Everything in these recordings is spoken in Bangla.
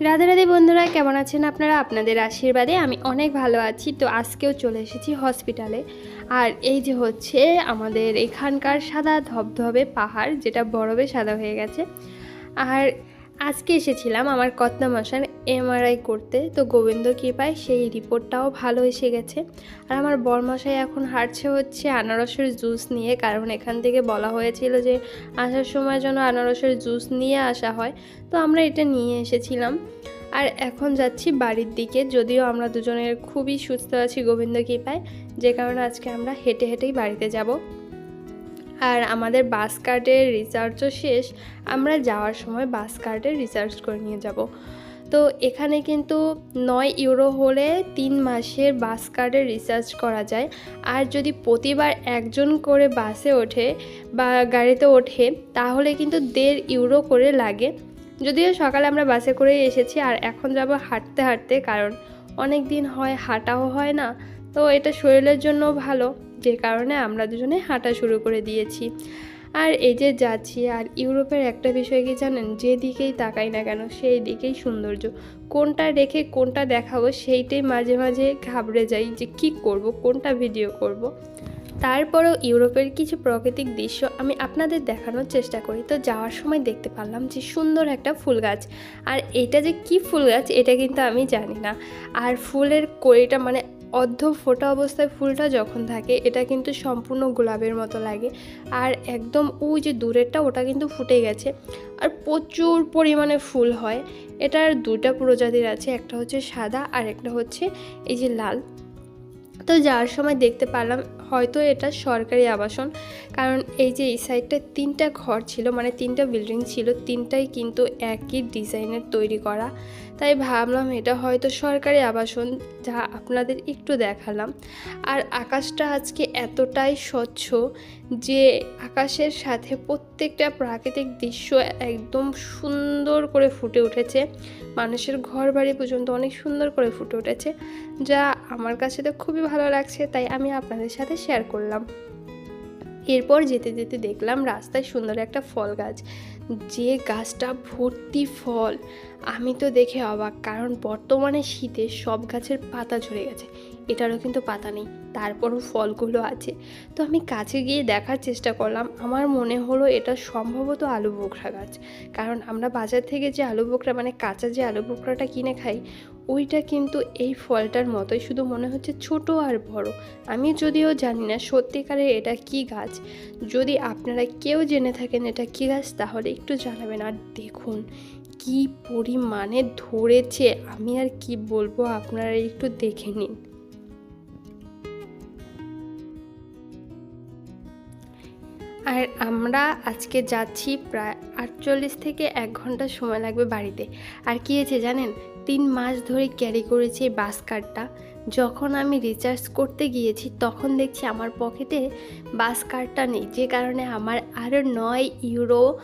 রাধে রাধে বন্ধুরা, কেমন আছেন আপনারা? আপনাদের আশীর্বাদে আমি অনেক ভালো আছি। তো আজকেও চলে এসেছি হসপিটালে। আর এই যে হচ্ছে, আমাদের এখানকার সাদা ধবধবে পাহাড়, যেটা বরফে সাদা হয়ে গেছে। আর আজকে এসেছিলাম আমার কত্না মশার এমআরআই করতে, তো গোবিন্দ কৃপায় সেই রিপোর্টটাও ভালো এসে গেছে। আর আমার বরমশাই এখন হাঁটছে হচ্ছে আনারসের জুস নিয়ে, কারণ এখান থেকে বলা হয়েছিল যে আসার সময় যেন আনারসের জুস নিয়ে আসা হয়, তো আমরা এটা নিয়ে এসেছিলাম। আর এখন যাচ্ছি বাড়ির দিকে, যদিও আমরা দুজনের খুবই সুস্থ আছি গোবিন্দ কৃপায়, যে কারণে আজকে আমরা হেঁটে হেঁটেই বাড়িতে যাব। আর আমাদের বাস কার্ডের রিচার্জও শেষ। আমরা যাওয়ার সময় বাস কার্ডের রিচার্জ করে নিয়ে যাব। তো এখানে কিন্তু নয় ইউরো হলে তিন মাসের বাস কার্ডের রিচার্জ করা যায়। আর যদি প্রতিবার একজন করে বাসে ওঠে বা গাড়িতে ওঠে, তাহলে কিন্তু দেড় ইউরো করে লাগে। যদিও সকালে আমরা বাসে করেই এসেছি, আর এখন যাব হাঁটতে হাঁটতে, কারণ অনেক দিন হয়, হাঁটাও হয় না। তো এটা শরীরের জন্য ভালো। যে কারণে আমরা দুজনে হাঁটা শুরু করে দিয়েছি। আর এই যে যাচ্ছি, আর ইউরোপের একটা বিষয় কি জানেন? যেদিকেই তাকাই না কেন, সেই দিকেই সৌন্দর্য। কোনটা রেখে কোনটা দেখাবো, সেইটাই মাঝে মাঝে ঘাবড়ে যাই যে কি করব, কোনটা ভিডিও করব। তারপরেও ইউরোপের কিছু প্রাকৃতিক দৃশ্য আমি আপনাদের দেখানোর চেষ্টা করি। তো যাওয়ার সময় দেখতে পারলাম যে সুন্দর একটা ফুল গাছ। আর এটা যে কি ফুল গাছ, এটা কিন্তু আমি জানি না। আর ফুলের কড়িটা মানে অর্ধ ফোটা অবস্থায় ফুলটা যখন থাকে, এটা কিন্তু সম্পূর্ণ গোলাপের মতো লাগে। আর একদম ওই যে দূরেরটা, ওটা কিন্তু ফুটে গেছে। আর প্রচুর পরিমাণে ফুল হয়। এটার দুটা প্রজাতির আছে, একটা হচ্ছে সাদা আর একটা হচ্ছে এই যে লাল। তো যাওয়ার সময় দেখতে পারলাম হয়তো এটা সরকারি আবাসন। কারণ এই যে এই সাইডটা তিনটা ঘর ছিল মানে তিনটা বিল্ডিং ছিল, তিনটাই কিন্তু একই ডিজাইনের তৈরি করা। তাই ভাবলাম এটা হয়তো সরকারি আবাসন যা আপনাদের একটু দেখালাম। আর আকাশটা আজকে এতটাই স্বচ্ছ যে আকাশের সাথে প্রত্যেকটা প্রাকৃতিক দৃশ্য একদম সুন্দর করে ফুটে উঠেছে। মানুষের ঘর বাড়ি পর্যন্ত অনেক সুন্দর করে ফুটে উঠেছে, যা আমার কাছে তো খুবই ভালো লাগছে। তাই আমি আপনাদের সাথে শেয়ার করলাম। এরপর যেতে যেতে দেখলাম রাস্তায় সুন্দর একটা ফল গাছ। যে গাছটা ভর্তি ফল, আমি তো দেখে অবাক, কারণ বর্তমানে শীতে সব গাছের পাতা ঝরে গেছে। এটারও কিন্তু পাতা নেই, তারপরও ফলগুলো আছে। তো আমি কাছে গিয়ে দেখার চেষ্টা করলাম, আমার মনে হলো এটা সম্ভবত আলু বোখরা গাছ। কারণ আমরা বাজার থেকে যে আলু বোখরা মানে কাঁচা যে আলু বোখরাটা কিনে খাই, ওইটা কিন্তু এই ফলটার মতোই শুধু মনে হচ্ছে ছোট আর বড়। আমি যদিও জানি না সত্যিকারের এটা কি গাছ। যদি আপনারা কেউ জেনে থাকেন এটা কি গাছ, তাহলে একটু জানাবেন আর দেখুন কি পরিমাণে ধরেছে। আমি আর কি বলব, আপনারা একটু দেখে নিন। আর আমরা আজকে যাচ্ছি প্রায় আটচল্লিশ থেকে এক ঘণ্টা সময় লাগবে বাড়িতে। আর কী হয়েছে জানেন? তিন মাস ধরে ক্যারি করেছি এই বাস কার্ডটা যখন আমি রিচার্জ করতে গিয়েছি, তখন দেখছি আমার পকেটে বাস কার্ডটা নেই। যে কারণে আমার আরও নয় ইউরো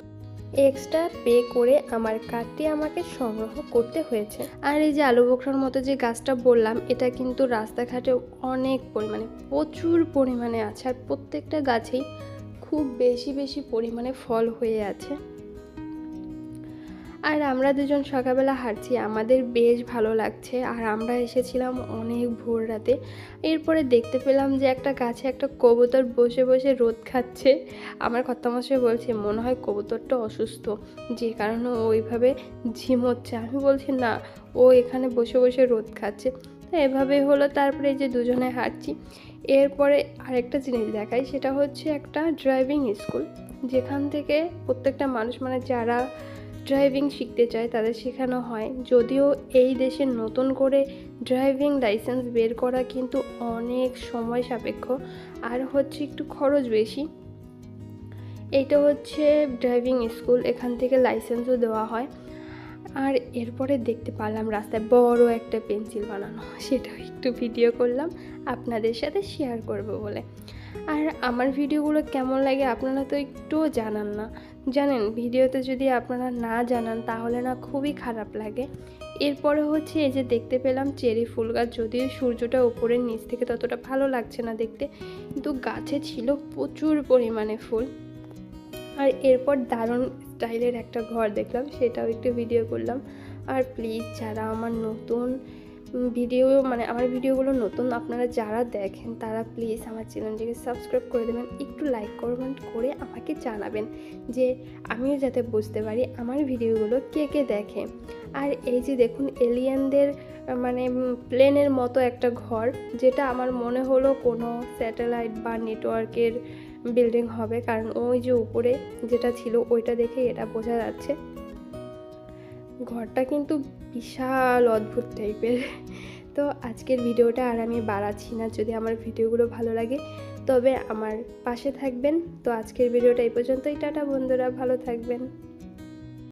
এক্সট্রা পে করে আমার কার্ডটি আমাকে সংগ্রহ করতে হয়েছে। আর এই যে আলু বোখরার মতো যে গাছটা বললাম, এটা কিন্তু রাস্তাঘাটে অনেক পরিমাণে, প্রচুর পরিমাণে আছে। আর প্রত্যেকটা গাছেই খুব বেশি বেশি পরিমাণে ফল হয়ে আছে। আর আমরা দুজন সকালবেলা হাঁটছি, আমাদের বেশ ভালো লাগছে। আর আমরা এসেছিলাম অনেক ভোর রাতে। এরপরে দেখতে পেলাম যে একটা গাছে একটা কবুতর বসে বসে রোদ খাচ্ছে। আমার কর্তামশাই বলছে, মনে হয় কবুতরটা অসুস্থ। যে কারণে ওইভাবে ঝিমোচ্ছে। আমি বলছি, না, ও এখানে বসে বসে রোদ খাচ্ছে। এভাবে হলো। তারপরে এই যে দুজনে হাঁটছি। এরপরে আরেকটা জিনিস দেখাই, সেটা হচ্ছে একটা ড্রাইভিং স্কুল যেখান থেকে প্রত্যেকটা মানুষ মানে যারা ড্রাইভিং শিখতে চায়, তাদের শেখানো হয়। যদিও এই দেশে নতুন করে ড্রাইভিং লাইসেন্স বের করা কিন্তু অনেক সময় সাপেক্ষ। আর হচ্ছে একটু খরচ বেশি। এইটা হচ্ছে ড্রাইভিং স্কুল এখান থেকে লাইসেন্সও দেওয়া হয়। আর এরপরে দেখতে পারলাম রাস্তায় বড় একটা পেন্সিল বানানো সেটাও একটু ভিডিও করলাম, আপনাদের সাথে শেয়ার করব বলে। আর আমার ভিডিওগুলো কেমন লাগে আপনারা তো একটুও জানান না। জানেন, ভিডিওতে যদি আপনারা না জানান, তাহলে না খুবই খারাপ লাগে। এরপরে হচ্ছে এই যে দেখতে পেলাম চেরি ফুল গাছ, যদিও সূর্যটা উপরের নিচ থেকে ততটা ভালো লাগছে না দেখতে, কিন্তু গাছে ছিল প্রচুর পরিমাণে ফুল। আর এরপর দারুণ স্টাইলের একটা ঘর দেখলাম, সেটাও একটু ভিডিও করলাম। আর প্লিজ যারা আমার নতুন ভিডিও মানে আমার ভিডিওগুলো নতুন, আপনারা যারা দেখেন, তারা প্লিজ আমার চ্যানেলটিকে সাবস্ক্রাইব করে দেবেন, একটু লাইক করবেন, করে আমাকে জানাবেন যে আমিও যাতে বুঝতে পারি আমার ভিডিওগুলো কে কে দেখে। আর এই যে দেখুন এলিয়ানদের মানে প্লেনের মতো একটা ঘর, যেটা আমার মনে হলো কোনো স্যাটেলাইট বা নেটওয়ার্কের বিল্ডিং হবে। কারণ ওই যে উপরে যেটা ছিল, ওইটা দেখে এটা বোঝা যাচ্ছে। ঘরটা কিন্তু বিশাল অদ্ভুত টাইপের তো আজকের ভিডিওটা আর আমি বাড়াচ্ছি না, যদি আমার ভিডিওগুলো ভালো লাগে। তবে আমার পাশে থাকবেন। তো আজকের ভিডিওটা এই পর্যন্তই। টাটা বন্ধুরা, ভালো থাকবেন।